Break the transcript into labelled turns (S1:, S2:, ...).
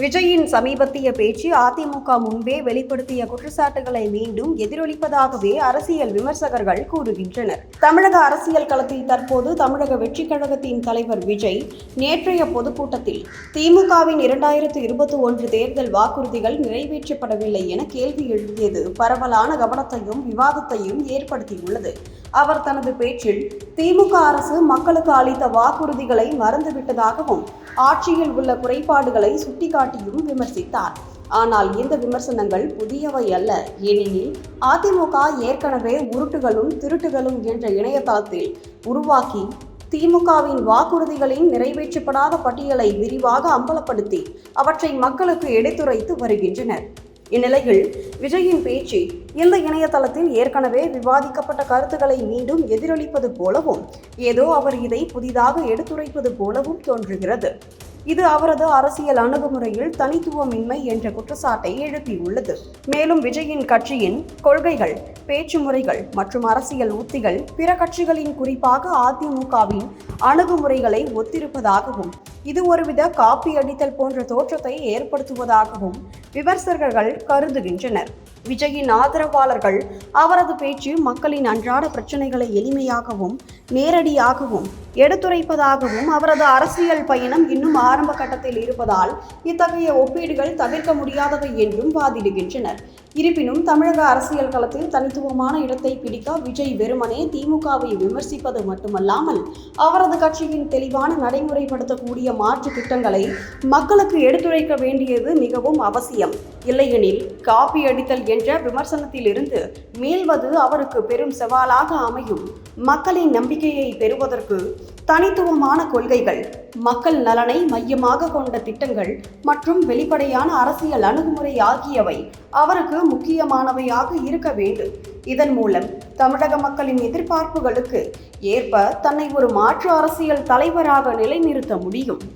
S1: விஜயின் சமீபத்திய பேச்சு அதிமுக முன்பே வெளிப்படுத்திய குற்றச்சாட்டுகளை மீண்டும் எதிரொலிப்பதாகவே அரசியல் விமர்சகர்கள் கூறுகின்றனர். தமிழக அரசியல் களத்தில் தற்போது தமிழக வெற்றிக் கழகத்தின் தலைவர் விஜய் நேற்றைய பொதுக்கூட்டத்தில் திமுகவின் இரண்டாயிரத்து இருபத்தி ஒன்று தேர்தல் வாக்குறுதிகள் நிறைவேற்றப்படவில்லை என கேள்வி எழுப்பியது. பரவலான கவனத்தையும் விவாதத்தையும் ஏற்படுத்தியுள்ளது. அவர் தனது பேச்சில் திமுக அரசு மக்களுக்கு அளித்த வாக்குறுதிகளை மறந்துவிட்டதாகவும் ஆட்சியில் உள்ள குறைபாடுகளை சுட்டிக்காட்டியும் விமர்சித்தார். ஆனால் இந்த விமர்சனங்கள் புதியவை அல்ல. ஏனெனில் அதிமுக ஏற்கனவே உருட்டுகளும் திருட்டுகளும் என்ற இணையதளத்தில் உருவாக்கி திமுகவின் வாக்குறுதிகளின் நிறைவேற்றப்படாத பட்டியலை விரிவாக அம்பலப்படுத்தி அவற்றை மக்களுக்கு எடுத்துரைத்து வருகின்றனர். இந்நிலையில் விஜயின் பேச்சு இந்த இணையதளத்தில் ஏற்கனவே விவாதிக்கப்பட்ட கருத்துக்களை மீண்டும் எதிரொலிப்பது போலவும் ஏதோ அவர் இதை புதிதாக எடுத்துரைப்பது போலவும் தோன்றுகிறது. இது அவரது அரசியல் அணுகுமுறையில் தனித்துவமின்மை என்ற குற்றச்சாட்டை எழுப்பியுள்ளது. மேலும் விஜயின் கட்சியின் கொள்கைகள் பேச்சு முறைகள் மற்றும் அரசியல் உத்திகள் பிற கட்சிகளின் குறிப்பாக அதிமுகவின் அணுகுமுறைகளை ஒத்திருப்பதாகவும் இது ஒருவித காப்பி அடித்தல் போன்ற தோற்றத்தை ஏற்படுத்துவதாகவும் விமர்சகர்கள் கருதுகின்றனர். விஜயின் ஆதரவாளர்கள் அவரது பேச்சு மக்களின் அன்றாட பிரச்சனைகளை எளிமையாகவும் நேரடியாகவும் எடுத்துரைப்பதாகவும் அவரது அரசியல் பயணம் இன்னும் ஆரம்ப கட்டத்தில் இருப்பதால் இத்தகைய ஒப்பீடுகள் தவிர்க்க முடியாதவை என்றும் வாதிடுகின்றனர். இருப்பினும் தமிழக அரசியல் களத்தில் தனித்துவமான இடத்தை பிடிக்க விஜய் வெறுமனே திமுகவை விமர்சிப்பது மட்டுமல்லாமல் அவரது கட்சியின் தெளிவான நடைமுறைப்படுத்தக்கூடிய மாற்று திட்டங்களை மக்களுக்கு எடுத்துரைக்க வேண்டியது மிகவும் அவசியம். இல்லையெனில் காப்பி அடித்தல் என்ற விமர்சனத்திலிருந்து மீள்வது அவருக்கு பெரும் சவாலாக அமையும். மக்களின் நம்பிக்கையை பெறுவதற்கு தனித்துவமான கொள்கைகள் மக்கள் நலனை மையமாக கொண்ட திட்டங்கள் மற்றும் வெளிப்படையான அரசியல் அணுகுமுறை ஆகியவை அவருக்கு முக்கியமானவையாக இருக்க வேண்டும். இதன் மூலம் தமிழக மக்களின் எதிர்பார்ப்புகளுக்கு ஏற்ப தன்னை ஒரு மாற்று அரசியல் தலைவராக நிலைநிறுத்த முடியும்.